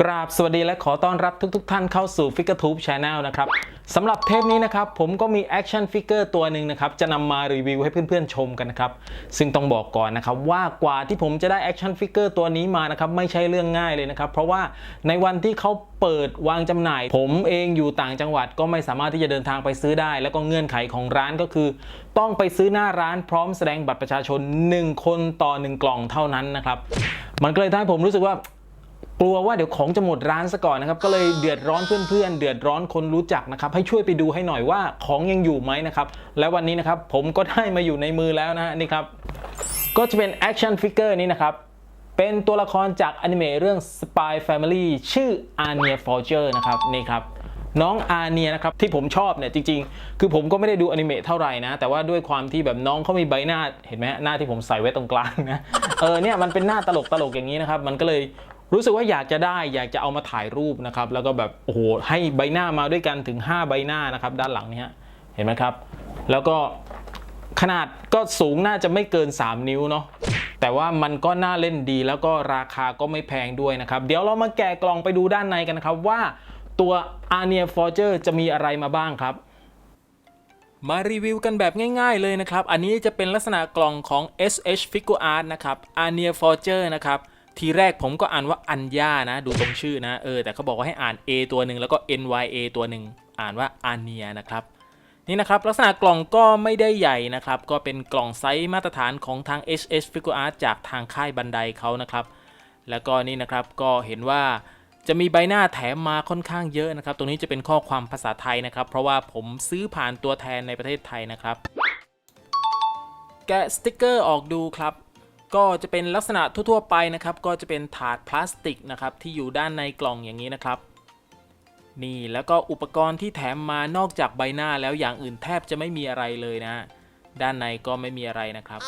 กราบสวัสดีและขอต้อนรับทุกๆท่านเข้าสู่ f i g u r e Tube Channel นะครับสำหรับเทปนี้นะครับผมก็มีแอคชั่นฟิกเกอร์ตัวหนึ่งนะครับจะนำมารีวิวให้เพื่อนๆชมกันนะครับซึ่งต้องบอกก่อนนะครับว่ากว่าที่ผมจะได้แอคชั่นฟิกเกอร์ตัวนี้มานะครับไม่ใช่เรื่องง่ายเลยนะครับเพราะว่าในวันที่เขาเปิดวางจำหน่าย ผมเองอยู่ต่างจังหวัดก็ไม่สามารถที่จะเดินทางไปซื้อได้ แล้วก็เงื่อนไขของร้านก็คือ ต้องไปซื้อหน้าร้านพร้อมแสดงบัตรประชาชน 1 คนต่อ 1 กล่องเท่านั้นนะครับมันก็เลยทำให้ผมรู้สึกว่า กลัวว่าเดี๋ยวของจะหมดร้านซะก่อนนะครับก็เลยเดือดร้อนเพื่อนๆ เดือดร้อนคนรู้จักนะครับให้ช่วยไปดูให้หน่อยว่าของยังอยู่ไหมนะครับและวันนี้นะครับผมก็ได้มาอยู่ในมือแล้วนะฮะนี่ครับก็จะเป็นแอคชั่นฟิกเกอร์นี้นะครับเป็นตัวละครจากอนิเมะเรื่อง Spy Family ชื่อ Anya Forger นะครับนี่ครับน้องอาเนียนะครับที่ผมชอบเนี่ยจริงๆ คือผมก็ไม่ได้ดูอนิเมะเท่าไหร่นะ แต่ว่าด้วยความที่แบบน้องเขามีใบหน้าเห็นไหมหน้าที่ผมใส่ไว้ตรงกลางนะเออเนี่ยมันเป็นหน้าตลกตลกๆอย่างนี้นะครับ มันก็เลย รู้สึกว่าอยากจะได้อยากจะเอามาถ่ายรูปนะครับ แล้วก็แบบโอ้โหให้ใบหน้ามาด้วยกันถึง 5 ใบหน้านะครับ ด้านหลังนี้เห็นไหมครับ แล้วก็ขนาดก็สูงน่าจะไม่เกิน 3 นิ้วเนาะแต่ว่ามันก็น่าเล่นดีแล้วก็ราคาก็ไม่แพงด้วยนะครับ เดี๋ยวเรามาแกะกล่องไปดูด้านในกันนะครับ ว่าตัว a r n i a Forger จะมีอะไรมาบ้างครับ มารีวิวกันแบบง่ายๆเลยนะครับ อันนี้จะเป็นลักษณะกล่องของ SH Figure Art นะครับ a r n i a Forger นะครับ ทีแรกผมก็อ่านว่าอัญญานะ ดูตรงชื่อนะเออแต่เขาบอกว่าให้อ่าน A ตัวหนึ่งแล้วก็ NYA ตัวหนึ่งอ่านว่า a r n i a นะครับนี่นะครับลักษณะกล่องก็ไม่ได้ใหญ่นะครับ ก็เป็นกล่องไซส์มาตรฐานของทาง HS Figure Art จากทางค่ายบันไดเขานะครับ แล้วก็นี่นะครับก็เห็นว่าจะมีใบหน้าแถมมาค่อนข้างเยอะนะครับ ตรงนี้จะเป็นข้อความภาษาไทยนะครับ เพราะว่าผมซื้อผ่านตัวแทนในประเทศไทยนะครับ แกะสติกเกอร์ออกดูครับ ก็จะเป็นลักษณะทั่วๆไปนะครับ ก็จะเป็นถาดพลาสติกนะครับที่อยู่ด้านในกล่องอย่างนี้นะครับ นี่แล้วก็อุปกรณ์ที่แถมมานอกจากใบหน้าแล้วอย่างอื่นแทบจะไม่มีอะไรเลยนะ ด้านในก็ไม่มีอะไรนะครับ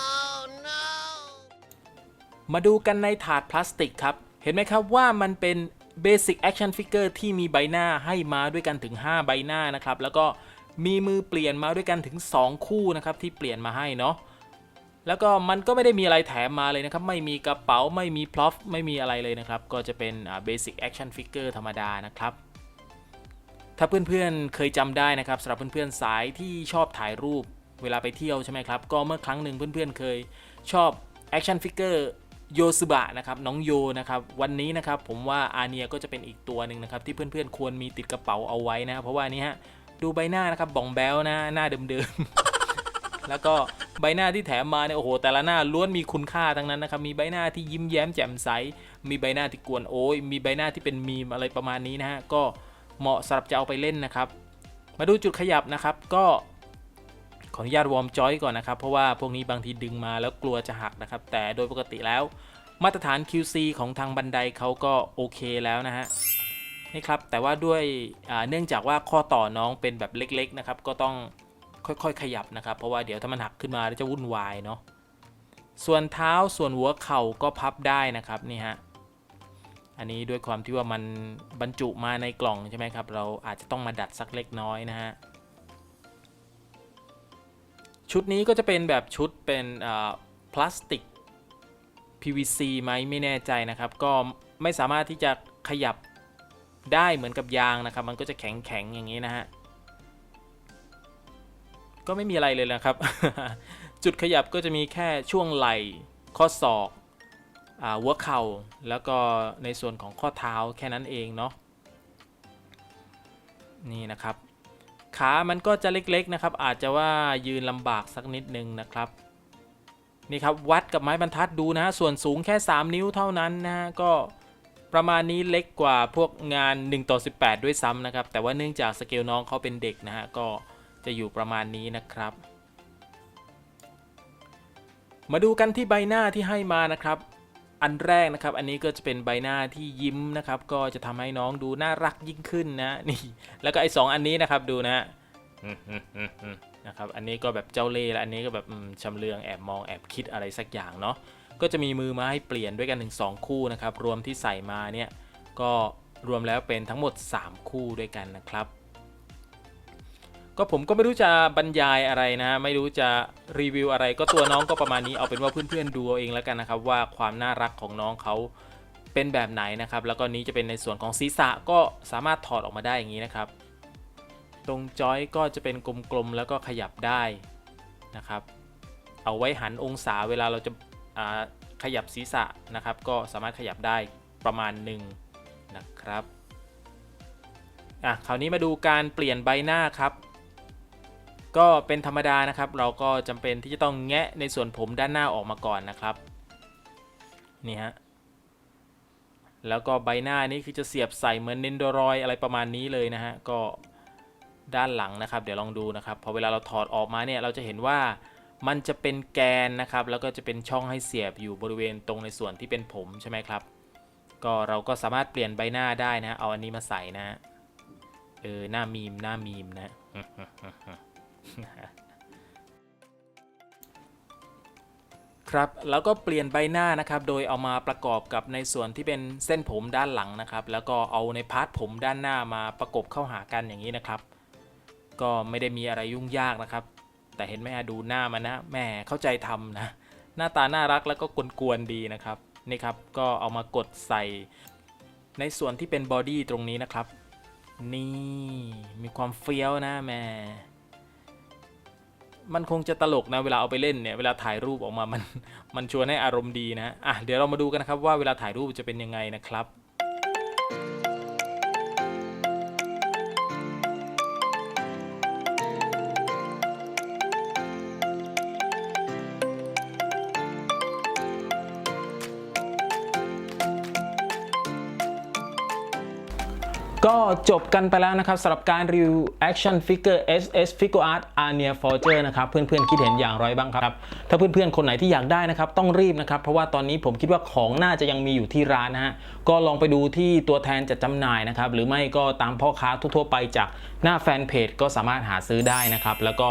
มาดูกันในถาดพลาสติกครับ เห็นไหมครับว่ามันเป็น Basic Action Figure ที่มีใบหน้าให้มาด้วยกันถึง 5 ใบหน้านะครับ แล้วก็มีมือเปลี่ยนมาด้วยกันถึง 2 คู่นะครับที่เปลี่ยนมาให้เนาะ แล้วก็มันก็ไม่ได้มีอะไรแถมมาเลยนะครับ ไม่มีกระเป๋าไม่มีพลอปไม่มีอะไรเลยนะครับ ก็จะเป็นอ่า Basic Action Figure ธรรมดานะครับ ถ้าเพื่อนๆเคยจำได้นะครับสำหรับเพื่อนๆสายที่ชอบถ่ายรูปเวลาไปเที่ยวใช่ไหมครับ ก็เมื่อครั้งหนึ่งเพื่อนๆเคยชอบ Action Figure โยซึบะนะครับน้องโยนะครับวันนี้นะครับผมว่าอาเนียก็จะเป็นอีกตัวหนึ่งนะครับที่เพื่อนๆควรมีติดกระเป๋าเอาไว้นะเพราะว่านี่ฮะดูใบหน้านะครับบ่องแบลนะหน้าเดิมๆ แล้วก็ใบหน้าที่แถมมาเนี่ยโอ้โห แต่ละหน้าล้วนมีคุณค่าทั้งนั้นนะครับ มีใบหน้าที่ยิ้มแย้มแจ่มใส มีใบหน้าที่กวนโอ้ย มีใบหน้าที่เป็นมีมอะไรประมาณนี้นะฮะ ก็เหมาะสำหรับจะเอาไปเล่นนะครับ มาดูจุดขยับนะครับ ก็ขออนุญาตวอร์มจอยก่อนนะครับ เพราะว่าพวกนี้บางทีดึงมาแล้วกลัวจะหักนะครับ แต่โดยปกติแล้ว มาตรฐาน QC ของทางบันไดเขาก็โอเคแล้วนะฮะนี่ครับ แต่ว่าด้วยเนื่องจากว่าข้อต่อน้องเป็นแบบเล็กๆนะครับ ก็ต้อง ค่อยๆ ขยับนะครับ เพราะว่าเดี๋ยวถ้ามันหักขึ้นมาแล้วจะวุ่นวายเนาะส่วนเท้าส่วนหัวเข่าก็พับได้นะครับนี่ฮะอันนี้ด้วยความที่ว่ามันบรรจุมาในกล่องใช่ไหมครับ เราอาจจะต้องมาดัดสักเล็กน้อยนะฮะชุดนี้ก็จะเป็นแบบชุดเป็นพลาสติก PVC ไหมไม่แน่ใจนะครับ ก็ไม่สามารถที่จะขยับได้เหมือนกับยางนะครับ มันก็จะแข็งๆอย่างนี้นะฮะ ก็ไม่มีอะไรเลยนะครับ จุดขยับก็จะมีแค่ช่วงไหล่ ข้อศอกหัวเข่า แล้วก็ในส่วนของข้อเท้าแค่นั้นเองเนาะนี่นะครับ ขามันก็จะเล็กๆนะครับ อาจจะว่ายืนลำบากสักนิดนึงนะครับนี่ครับวัดกับไม้บรรทัดดูนะฮะส่วนสูงแค่ 3 นิ้วเท่านั้นนะฮะก็ประมาณนี้เล็กกว่าพวกงาน1ต่อ18 ด้วยซ้ำนะครับ แต่ว่าเนื่องจากสเกลน้องเขาเป็นเด็กนะฮะก็ จะอยู่ประมาณนี้นะครับ มาดูกันที่ใบหน้าที่ให้มานะครับ อันแรกนะครับ อันนี้ก็จะเป็นใบหน้าที่ยิ้มนะครับ ก็จะทำให้น้องดูน่ารักยิ่งขึ้นนะนี่ แล้วก็ไอ้สองอันนี้นะครับดูนะนะครับ อันนี้ก็แบบเจ้าเล่ห์และอันนี้ก็แบบชำเลืองแอบมองแอบคิดอะไรสักอย่างเนาะก็จะมีมือมาให้เปลี่ยนด้วยกันถึง2คู่นะครับ รวมที่ใส่มาเนี่ยก็รวมแล้วเป็นทั้งหมด 3 คู่ด้วยกันนะครับ ก็ผมก็ไม่รู้จะบรรยายอะไรนะไม่รู้จะรีวิวอะไร ก็ตัวน้องก็ประมาณนี้เอาเป็นว่าเพื่อนๆดูเอาเองแล้วกันนะครับว่าความน่ารักของน้องเขาเป็นแบบไหนนะครับแล้วก็นี้จะเป็นในส่วนของศีรษะก็สามารถถอดออกมาได้อย่างนี้นะครับ ตรงจอยก็จะเป็นกลมๆแล้วก็ขยับได้นะครับ เอาไว้หันองศาเวลาเราจะาขยับศีรษะนะครับ ก็สามารถขยับได้ประมาณหนึ่งนะครับอะคราวนี้มาดูการเปลี่ยนใบหน้าครับ ก็เป็นธรรมดานะครับ เราก็จำเป็นที่จะต้องแงะในส่วนผมด้านหน้าออกมาก่อนนะครับนี่ฮะแล้วก็ใบหน้านี้คือจะเสียบใส่เหมือนเนนโดรอยอะไรประมาณนี้เลยนะฮะก็ด้านหลังนะครับ เดี๋ยวลองดูนะครับพอเวลาเราถอดออกมาเนี่ยเราจะเห็นว่ามันจะเป็นแกนนะครับ แล้วก็จะเป็นช่องให้เสียบอยู่บริเวณตรงในส่วนที่เป็นผมใช่ไหมครับ ก็เราก็สามารถเปลี่ยนใบหน้าได้นะ เอาอันนี้มาใส่นะฮะเออหน้ามีมหน้ามีมนะ ครับแล้วก็เปลี่ยนใบหน้านะครับ โดยเอามาประกอบกับในส่วนที่เป็นเส้นผมด้านหลังนะครับ แล้วก็เอาในพาร์ทผมด้านหน้ามาประกบเข้าหากันอย่างนี้นะครับ ก็ไม่ได้มีอะไรยุ่งยากนะครับ แต่เห็นไหมฮะดูหน้ามันนะแม่เข้าใจทำนะหน้าตาน่ารักแล้วก็กวนๆดีนะครับนี่ครับก็เอามากดใส่ ในส่วนที่เป็นบอดี้ตรงนี้นะครับ นี่มีความเฟี้ยวนะแม่ มันคงจะตลกนะเวลาเอาไปเล่นเนี่ยเวลาถ่ายรูปออกมามันมันชวนให้อารมณ์ดีนะอะเดี๋ยวเรามาดูกันนะครับว่าเวลาถ่ายรูปจะเป็นยังไงนะครับ ก็จบกันไปแล้วนะครับสำหรับการรีวิว Action Figure SS Figure Art Arnia Forger นะครับเพื่อนๆคิดเห็นอย่างไรบ้างครับ ถ้าเพื่อนๆคนไหนที่อยากได้นะครับต้องรีบนะครับ เพราะว่าตอนนี้ผมคิดว่าของน่าจะยังมีอยู่ที่ร้านนะฮะก็ลองไปดูที่ตัวแทนจัดจำหน่ายนะครับ หรือไม่ก็ตามพ่อค้าทั่วๆไปจากหน้าแฟนเพจก็สามารถหาซื้อได้นะครับ แล้วก็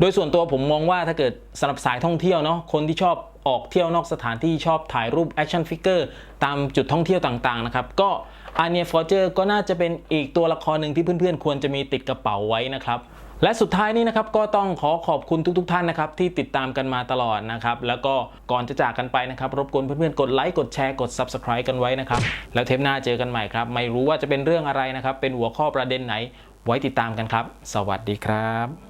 โดยส่วนตัวผมมองว่าถ้าเกิดสำหรับสายท่องเที่ยวเนาะคนที่ชอบ ออกเที่ยวนอกสถานที่ชอบถ่ายรูปแอคชั่นฟิกเกอร์ตามจุดท่องเที่ยวต่างๆนะครับก็อาเนียฟอร์เจอร์ก็น่าจะเป็นอีกตัวละครหนึ่งที่เพื่อนๆ ควรจะมีติดกระเป๋าไว้นะครับและสุดท้ายนี้นะครับก็ต้องขอขอบคุณทุก ๆ ท่านนะครับที่ติดตามกันมาตลอดนะครับแล้วก็ก่อนจะจากกันไปนะครับรบกวนเพื่อนๆกดไลค์กดแชร์กด Subscribe กันไว้นะครับแล้วเทปหน้าเจอกันใหม่ครับไม่รู้ว่าจะเป็นเรื่องอะไรนะครับเป็นหัวข้อประเด็นไหนไว้ติดตามกันครับ สวัสดีครับ